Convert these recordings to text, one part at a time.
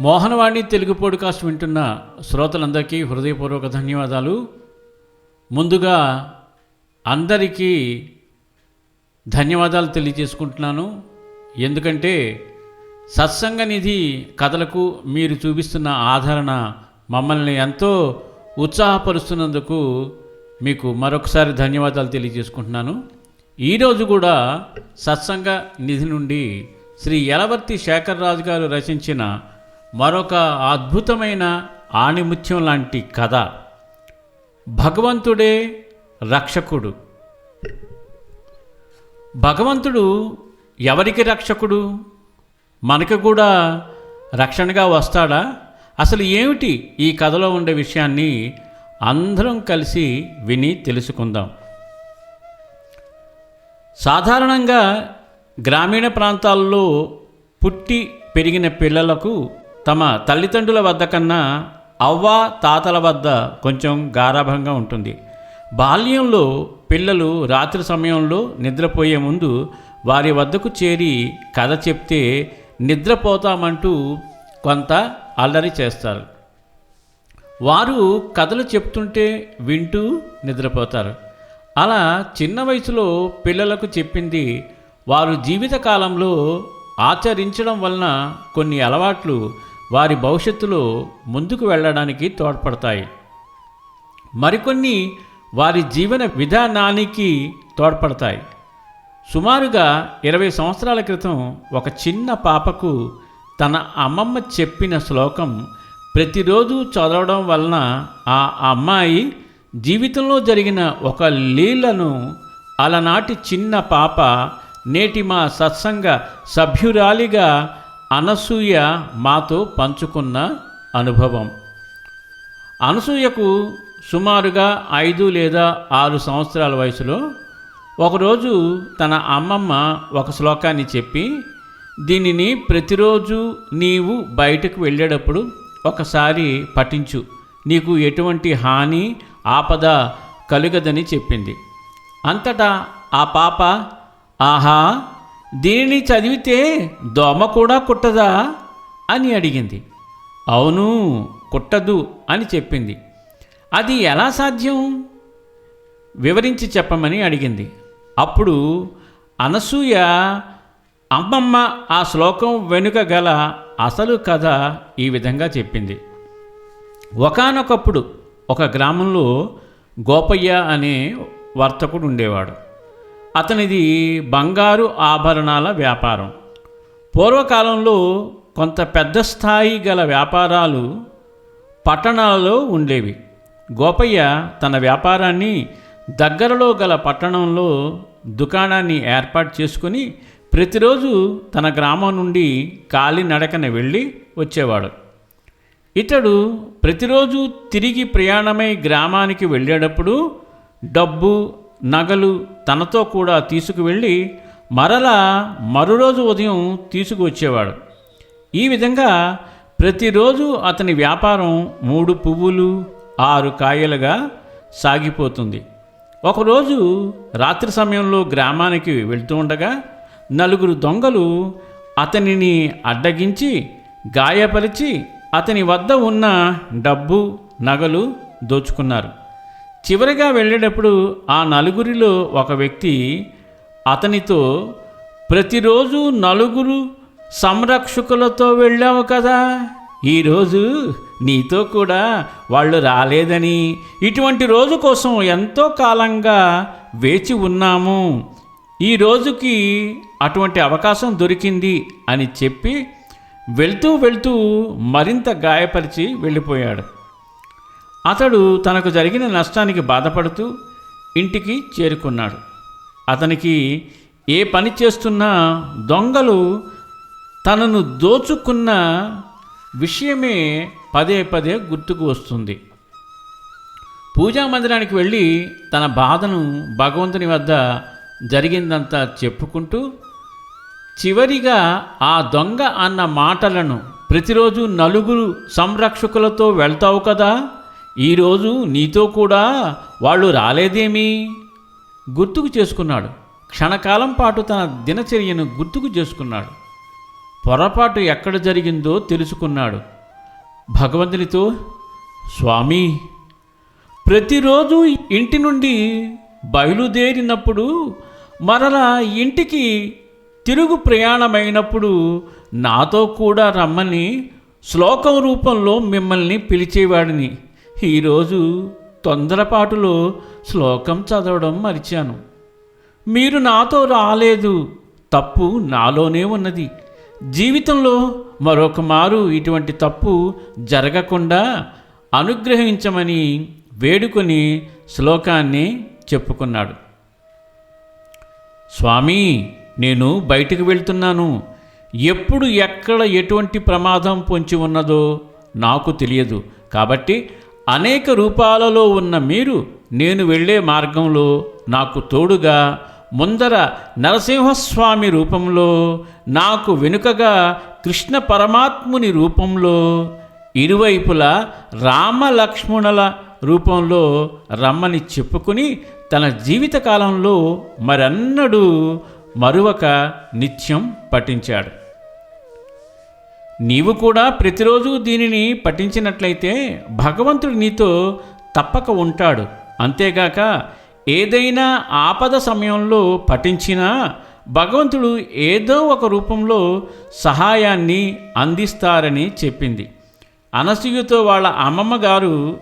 Mohanavani Telugu podcast వింటున్న శ్రోతలందరికీ హృదయపూర్వక ధన్యవాదాలు. ముందుగా అందరికీ ధన్యవాదాలు తెలియజేసుకుంటున్నాను. ఎందుకంటే సత్సంగ నిధి కథలకు మీరు చూపిస్తున్న ఆదరణ మమ్మల్ని ఎంతో ఉత్సాహపరుస్తున్నందుకు మీకు మరొకసారి ధన్యవాదాలు తెలియజేసుకుంటున్నాను. ఈరోజు కూడా సత్సంగ నిధి నుండి శ్రీ యలవర్తి శేఖర్ రాజు గారు రచించిన మరొక అద్భుతమైన ఆణిముత్యం లాంటి కథ. భగవంతుడే రక్షకుడు. భగవంతుడు ఎవరికి రక్షకుడు? మనకు కూడా రక్షణగా వస్తాడా? అసలు ఏమిటి ఈ కథలో ఉండే విషయాన్ని అందరం కలిసి విని తెలుసుకుందాం. సాధారణంగా గ్రామీణ ప్రాంతాల్లో పుట్టి పెరిగిన పిల్లలకు తమ తల్లిదండ్రుల వద్ద కన్నా అవ్వ తాతల వద్ద కొంచెం గారాభంగా ఉంటుంది. బాల్యంలో పిల్లలు రాత్రి సమయంలో నిద్రపోయే ముందు వారి వద్దకు చేరి కథ చెప్తే నిద్రపోతామంటూ కొంత అల్లరి చేస్తారు. వారు కథలు చెప్తుంటే వింటూ నిద్రపోతారు. అలా చిన్న వయసులో పిల్లలకు చెప్పింది వారు జీవితకాలంలో ఆచరించడం వలన కొన్ని అలవాట్లు వారి భవిష్యత్తులో ముందుకు వెళ్ళడానికి తోడ్పడతాయి. మరికొన్ని వారి జీవన విధానానికి తోడ్పడతాయి. సుమారుగా ఇరవై సంవత్సరాల క్రితం ఒక చిన్న పాపకు తన అమ్మమ్మ చెప్పిన శ్లోకం ప్రతిరోజు చదవడం వలన ఆ అమ్మాయి జీవితంలో జరిగిన ఒక లీలను అలనాటి చిన్న పాప నేటి మా సత్సంగ సభ్యురాలిగా అనసూయ మాతో పంచుకున్న అనుభవం. అనసూయకు సుమారుగా ఐదు లేదా ఆరు సంవత్సరాల వయసులో ఒకరోజు తన అమ్మమ్మ ఒక శ్లోకాన్ని చెప్పి దీనిని ప్రతిరోజు నీవు బయటకు వెళ్ళేటప్పుడు ఒకసారి పఠించు. నీకు ఎటువంటి హాని ఆపద కలుగదని చెప్పింది. అంతటా ఆ పాప ఆహా దీనిని చదివితే దోమ కూడా కుట్టదా? అని అడిగింది. అవును కుట్టదు అని చెప్పింది. అది ఎలా సాధ్యం? వివరించి చెప్పమని అడిగింది. అప్పుడు అనసూయ అమ్మమ్మ ఆ శ్లోకం వెనుక గల అసలు కథ ఈ విధంగా చెప్పింది. ఒకానొకప్పుడు ఒక గ్రామంలో గోపయ్య అనే వర్తకుడు ఉండేవాడు. అతనిది బంగారు ఆభరణాల వ్యాపారం. పూర్వకాలంలో కొంత పెద్ద స్థాయి గల వ్యాపారాలు పట్టణాలలో ఉండేవి. గోపయ్య తన వ్యాపారాన్ని దగ్గరలో గల పట్టణంలో దుకాణాన్ని ఏర్పాటు చేసుకుని ప్రతిరోజు తన గ్రామం నుండి కాలినడకన వెళ్ళి వచ్చేవాడు. ఇతడు ప్రతిరోజు తిరిగి ప్రయాణమై గ్రామానికి వెళ్ళేటప్పుడు డబ్బు నగలు తనతో కూడా తీసుకువెళ్ళి మరలా మరురోజు ఉదయం తీసుకువచ్చేవాడు. ఈ విధంగా ప్రతిరోజు అతని వ్యాపారం మూడు పువ్వులు ఆరు కాయలుగా సాగిపోతుంది. ఒకరోజు రాత్రి సమయంలో గ్రామానికి వెళ్తూ ఉండగా నలుగురు దొంగలు అతనిని అడ్డగించి గాయపరిచి అతని వద్ద ఉన్న డబ్బు నగలు దోచుకున్నారు. చివరిగా వెళ్ళేటప్పుడు ఆ నలుగురిలో ఒక వ్యక్తి అతనితో ప్రతిరోజు నలుగురు సంరక్షకులతో వెళ్ళావు కదా ఈరోజు నీతో కూడా వాళ్ళు రాలేదని ఇటువంటి రోజు కోసం ఎంతో కాలంగా వేచి ఉన్నాము ఈ రోజుకి అటువంటి అవకాశం దొరికింది అని చెప్పి వెళ్తూ వెళ్తూ మరింత గాయపరిచి వెళ్ళిపోయాడు. అతడు తనకు జరిగిన నష్టానికి బాధపడుతూ ఇంటికి చేరుకున్నాడు. అతనికి ఏ పని చేస్తున్నా దొంగలు తనను దోచుకున్న విషయమే పదే పదే గుర్తుకు వస్తుంది. పూజా మందిరానికి వెళ్ళి తన బాధను భగవంతుని వద్ద జరిగిందంతా చెప్పుకుంటూ చివరిగా ఆ దొంగ అన్న మాటలను ప్రతిరోజు నలుగురు సంరక్షకులతో వెళ్తావు కదా? ఈరోజు నీతో కూడా వాళ్ళు రాలేదేమీ? గుర్తుకు చేసుకున్నాడు. క్షణకాలం పాటు తన దినచర్యను గుర్తుకు చేసుకున్నాడు. పొరపాటు ఎక్కడ జరిగిందో తెలుసుకున్నాడు. భగవంతునితో స్వామి ప్రతిరోజు ఇంటి నుండి బయలుదేరినప్పుడు మరలా ఇంటికి తిరుగు ప్రయాణమైనప్పుడు నాతో కూడా రమ్మని శ్లోకం రూపంలో మిమ్మల్ని పిలిచేవాడిని. ఈరోజు తొందరపాటులో శ్లోకం చదవడం మరిచాను. మీరు నాతో రాలేదు తప్పు నాలోనే ఉన్నది. జీవితంలో మరొక మారు ఇటువంటి తప్పు జరగకుండా అనుగ్రహించమని వేడుకొని శ్లోకాన్ని చెప్పుకున్నాడు. స్వామి నేను బయటికి వెళ్తున్నాను. ఎప్పుడు ఎక్కడ ఎటువంటి ప్రమాదం పొంచి ఉన్నదో నాకు తెలియదు. కాబట్టి అనేక రూపాలలో ఉన్న మీరు నేను వెళ్ళే మార్గంలో నాకు తోడుగా ముందర నరసింహస్వామి రూపంలో నాకు వెనుకగా కృష్ణ పరమాత్ముని రూపంలో ఇరువైపులా రామలక్ష్మణుల రూపంలో రమ్మని చెప్పుకుని తన జీవితకాలంలో మరన్నడూ మరువక నిత్యం పఠించాడు. నీవు కూడా ప్రతిరోజు దీనిని పఠించినట్లయితే భగవంతుడు నీతో తప్పక ఉంటాడు. అంతేగాక ఏదైనా ఆపద సమయంలో పఠించినా భగవంతుడు ఏదో ఒక రూపంలో సహాయాన్ని అందిస్తారని చెప్పింది. అనసూయతో వాళ్ళ అమ్మమ్మ గారు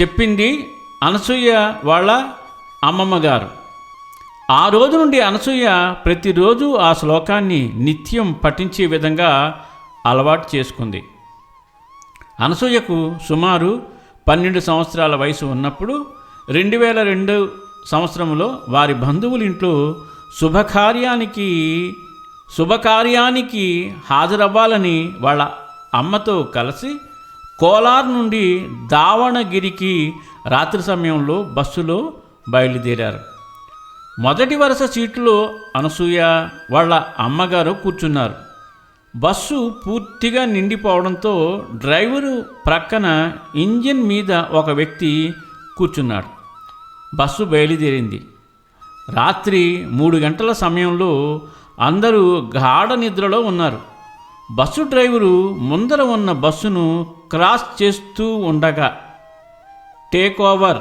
చెప్పింది అనసూయ వాళ్ళ అమ్మమ్మ గారు. ఆ రోజు నుండి అనసూయ ప్రతిరోజు ఆ శ్లోకాన్ని నిత్యం పఠించే విధంగా అలవాటు చేసుకుంది. అనసూయకు సుమారు పన్నెండు సంవత్సరాల వయసు ఉన్నప్పుడు రెండు వేల రెండు సంవత్సరంలో వారి బంధువుల ఇంట్లో శుభకార్యానికి శుభకార్యానికి హాజరవ్వాలని వాళ్ళ అమ్మతో కలిసి కోలార్ నుండి దావణగిరికి రాత్రి సమయంలో బస్సులో బయలుదేరారు. మొదటి వరుస సీట్లో అనసూయ వాళ్ళ అమ్మగారు కూర్చున్నారు. బస్సు పూర్తిగా నిండిపోవడంతో డ్రైవరు ప్రక్కన ఇంజిన్ మీద ఒక వ్యక్తి కూర్చున్నాడు. బస్సు బయలుదేరింది. రాత్రి మూడు గంటల సమయంలో అందరూ గాఢ నిద్రలో ఉన్నారు. బస్సు డ్రైవరు ముందర ఉన్న బస్సును క్రాస్ చేస్తూ ఉండగా టేక్ ఓవర్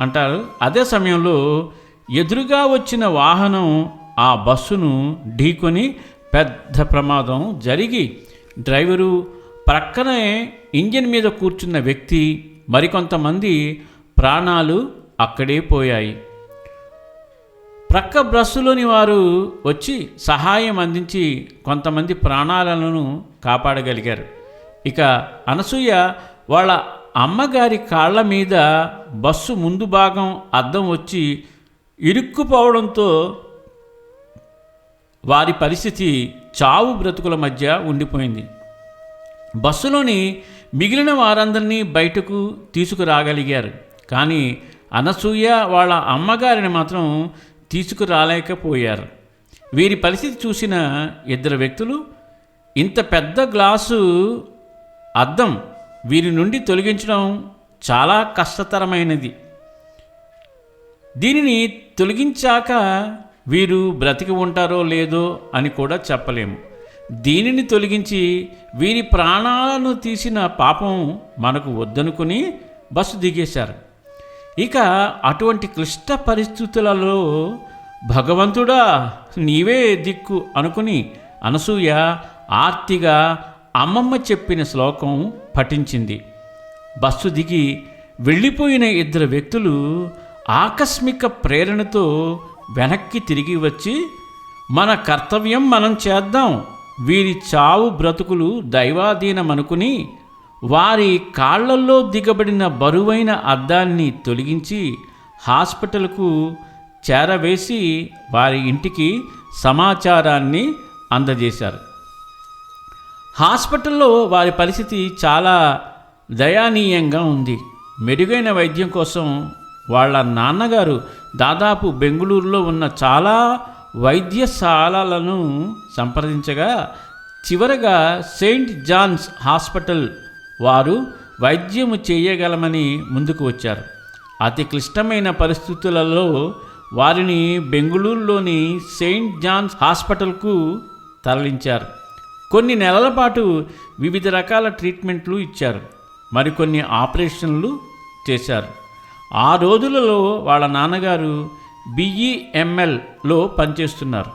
అంటారు. అదే సమయంలో ఎదురుగా వచ్చిన వాహనం ఆ బస్సును ఢీకొని పెద్ద ప్రమాదం జరిగి డ్రైవరు ప్రక్కనే ఇంజిన్ మీద కూర్చున్న వ్యక్తి మరికొంతమంది ప్రాణాలు అక్కడే పోయాయి. ప్రక్క బస్సులోని వారు వచ్చి సహాయం అందించి కొంతమంది ప్రాణాలను కాపాడగలిగారు. ఇక అనసూయ వాళ్ళ అమ్మగారి కాళ్ళ మీద బస్సు ముందు భాగం అద్దం వచ్చి ఇరుక్కుపోవడంతో వారి పరిస్థితి చావు బ్రతుకుల మధ్య ఉండిపోయింది. బస్సులోని మిగిలిన వారందరినీ బయటకు తీసుకురాగలిగారు. కానీ అనసూయ వాళ్ళ అమ్మగారిని మాత్రం తీసుకురాలేకపోయారు. వీరి పరిస్థితి చూసిన ఇద్దరు వ్యక్తులు ఇంత పెద్ద గ్లాసు అద్దం వీరి నుండి తొలగించడం చాలా కష్టతరమైనది. దీనిని తొలగించాక వీరు బ్రతికి ఉంటారో లేదో అని కూడా చెప్పలేము. దీనిని తొలగించి వీరి ప్రాణాలను తీసిన పాపం మనకు వద్దనుకుని బస్సు దిగేశారు. ఇక అటువంటి క్లిష్ట పరిస్థితులలో భగవంతుడా నీవే దిక్కు అనుకుని అనసూయ ఆర్తిగా అమ్మమ్మ చెప్పిన శ్లోకం పఠించింది. బస్సు దిగి వెళ్ళిపోయిన ఇద్దరు వ్యక్తులు ఆకస్మిక ప్రేరణతో వెనక్కి తిరిగి వచ్చి మన కర్తవ్యం మనం చేద్దాం వీరి చావు బ్రతుకులు దైవాధీనమనుకుని వారి కాళ్ళల్లో దిగబడిన బరువైన అద్దాన్ని తొలగించి హాస్పిటల్కు చేరవేసి వారి ఇంటికి సమాచారాన్ని అందజేశారు. హాస్పిటల్లో వారి పరిస్థితి చాలా దయానీయంగా ఉంది. మెరుగైన వైద్యం కోసం వాళ్ళ నాన్నగారు దాదాపు బెంగళూరులో ఉన్న చాలా వైద్యశాలలను సంప్రదించగా చివరగా సెయింట్ జాన్స్ హాస్పిటల్ వారు వైద్యము చేయగలమని ముందుకు వచ్చారు. అతి క్లిష్టమైన పరిస్థితులలో వారిని బెంగళూరులోని సెయింట్ జాన్స్ హాస్పిటల్కు తరలించారు. కొన్ని నెలల పాటు వివిధ రకాల ట్రీట్మెంట్లు ఇచ్చారు. మరికొన్ని ఆపరేషన్లు చేశారు. ఆ రోజులలో వాళ్ళ నాన్నగారు బిఈఎంఎల్లో పనిచేస్తున్నారు.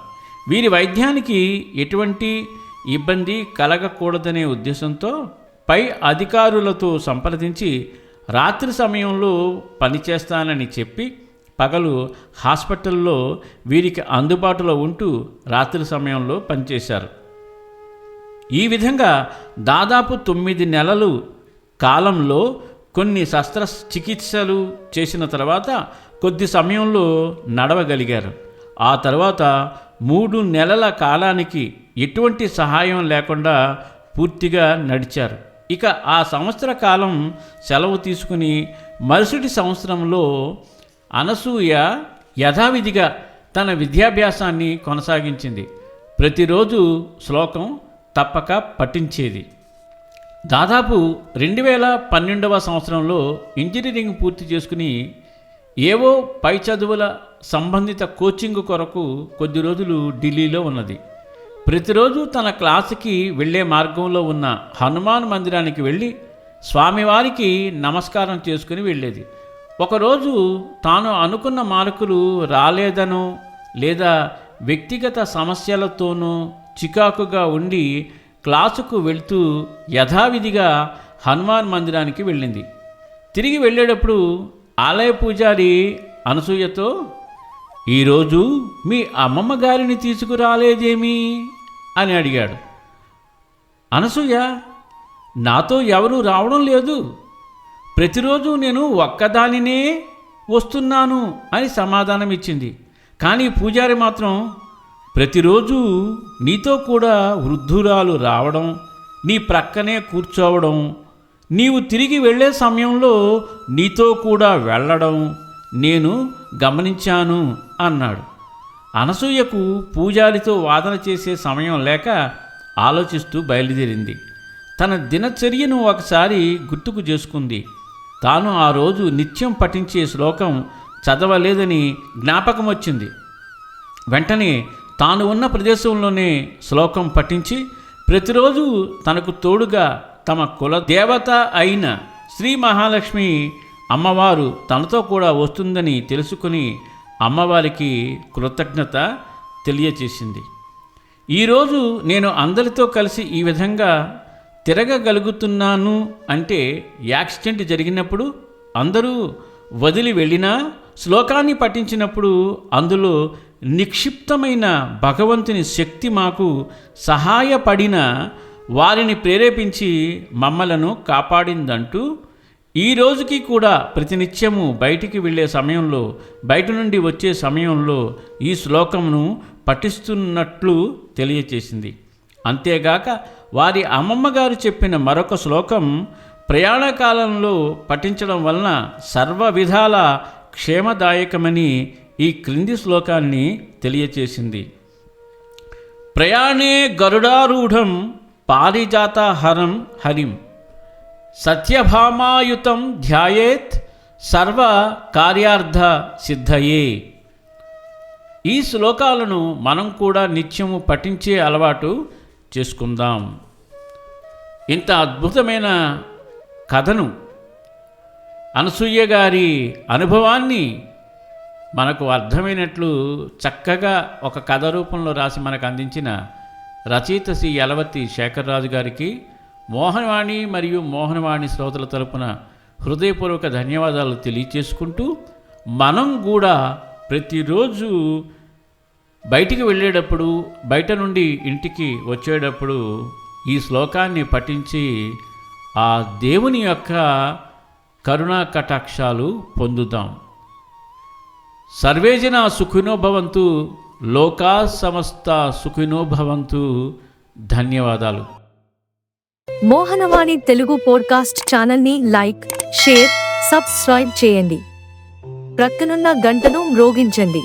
వీరి వైద్యానికి ఎటువంటి ఇబ్బంది కలగకూడదనే ఉద్దేశంతో పై అధికారులతో సంప్రదించి రాత్రి సమయంలో పనిచేస్తానని చెప్పి పగలు హాస్పిటల్లో వీరికి అందుబాటులో ఉంటూ రాత్రి సమయంలో పనిచేశారు. ఈ విధంగా దాదాపు తొమ్మిది నెలలు కాలంలో కొన్ని శస్త్రచికిత్సలు చేసిన తర్వాత కొద్ది సమయంలో నడవగలిగారు. ఆ తర్వాత మూడు నెలల కాలానికి ఎటువంటి సహాయం లేకుండా పూర్తిగా నడిచారు. ఇక ఆ సంవత్సర కాలం సెలవు తీసుకుని మరుసటి సంవత్సరంలో అనసూయ యథావిధిగా తన విద్యాభ్యాసాన్ని కొనసాగించింది. ప్రతిరోజు శ్లోకం తప్పక పఠించేది. దాదాపు రెండు వేల పన్నెండవ సంవత్సరంలో ఇంజనీరింగ్ పూర్తి చేసుకుని ఏవో పై చదువుల సంబంధిత కోచింగ్ కొరకు కొద్ది రోజులు ఢిల్లీలో ఉన్నది. ప్రతిరోజు తన క్లాసుకి వెళ్ళే మార్గంలో ఉన్న హనుమాన్ మందిరానికి వెళ్ళి స్వామివారికి నమస్కారం చేసుకుని వెళ్ళేది. ఒకరోజు తాను అనుకున్న మార్కులు రాలేదనో లేదా వ్యక్తిగత సమస్యలతోనూ చికాకుగా ఉండి క్లాసుకు వెళ్తూ యథావిధిగా హనుమాన్ మందిరానికి వెళ్ళింది. తిరిగి వెళ్ళేటప్పుడు ఆలయ పూజారి అనసూయతో ఈరోజు మీ అమ్మమ్మ గారిని తీసుకురాలేదేమి? అని అడిగాడు. అనసూయ నాతో ఎవరూ రావడం లేదు. ప్రతిరోజు నేను ఒక్కదానినే వస్తున్నాను అని సమాధానం ఇచ్చింది కానీ పూజారి మాత్రం ప్రతిరోజు నీతో కూడా వృద్ధురాలు రావడం నీ ప్రక్కనే కూర్చోవడం నీవు తిరిగి వెళ్ళే సమయంలో నీతో కూడా వెళ్ళడం నేను గమనించాను అన్నాడు. అనసూయకు పూజారితో వాదన చేసే సమయం లేక ఆలోచిస్తూ బయలుదేరింది. తన దినచర్యను ఒకసారి గుర్తుకు చేసుకుంది. తాను ఆ రోజు నిత్యం పఠించే శ్లోకం చదవలేదని జ్ఞాపకం వచ్చింది వెంటనే తాను ఉన్న ప్రదేశంలోనే శ్లోకం పఠించి ప్రతిరోజు తనకు తోడుగా తమ కుల దేవత అయిన శ్రీ మహాలక్ష్మి అమ్మవారు తనతో కూడా వస్తుందని తెలుసుకుని అమ్మవారికి కృతజ్ఞత తెలియచేసింది. ఈరోజు నేను అందరితో కలిసి ఈ విధంగా తిరగగలుగుతున్నాను అంటే యాక్సిడెంట్ జరిగినప్పుడు అందరూ వదిలి వెళ్ళినా శ్లోకాన్ని పఠించినప్పుడు అందులో నిక్షిప్తమైన భగవంతుని శక్తి మాకు సహాయపడిన వారిని ప్రేరేపించి మమ్మలను కాపాడిందంటూ ఈ రోజుకి కూడా ప్రతినిత్యము బయటికి వెళ్ళే సమయంలో బయట నుండి వచ్చే సమయంలో ఈ శ్లోకమును పఠిస్తున్నట్లు తెలియచేసింది. అంతేగాక వారి అమ్మమ్మ గారు చెప్పిన మరొక శ్లోకం ప్రయాణ కాలంలో పఠించడం వలన సర్వ విధాల క్షేమదాయకమని ఈ క్రింది శ్లోకాన్ని తెలియచేసింది. ప్రయాణే గరుడారూఢం పారిజాతహరం హరిం సత్యభామాయుతం ధ్యాయేత్ సర్వ కార్యార్థ సిద్ధయే. ఈ శ్లోకాలను మనం కూడా నిత్యము పఠించే అలవాటు చేసుకుందాం. ఇంత అద్భుతమైన కథను అనసూయ గారి అనుభవాన్ని మనకు అర్థమైనట్లు చక్కగా ఒక కథ రూపంలో రాసి మనకు అందించిన రచయిత శ్రీ యలవతి శేఖర్రాజు గారికి మోహనవాణి మరియు మోహనవాణి శ్రోతల తరపున హృదయపూర్వక ధన్యవాదాలు తెలియచేసుకుంటూ మనం కూడా ప్రతిరోజు బయటికి వెళ్ళేటప్పుడు బయట నుండి ఇంటికి వచ్చేటప్పుడు ఈ శ్లోకాన్ని పఠించి ఆ దేవుని యొక్క కరుణా కటాక్షాలు పొందుదాం. సర్వేజన సుఖినో భవంతు లోకా సమస్త సుఖినో భవంతు. ధన్యవాదాలు. మోహనవాణి తెలుగు పోడ్కాస్ట్ ఛానల్ని లైక్ షేర్ సబ్స్క్రైబ్ చేయండి. ప్రక్కనున్న గంటను మ్రోగించండి.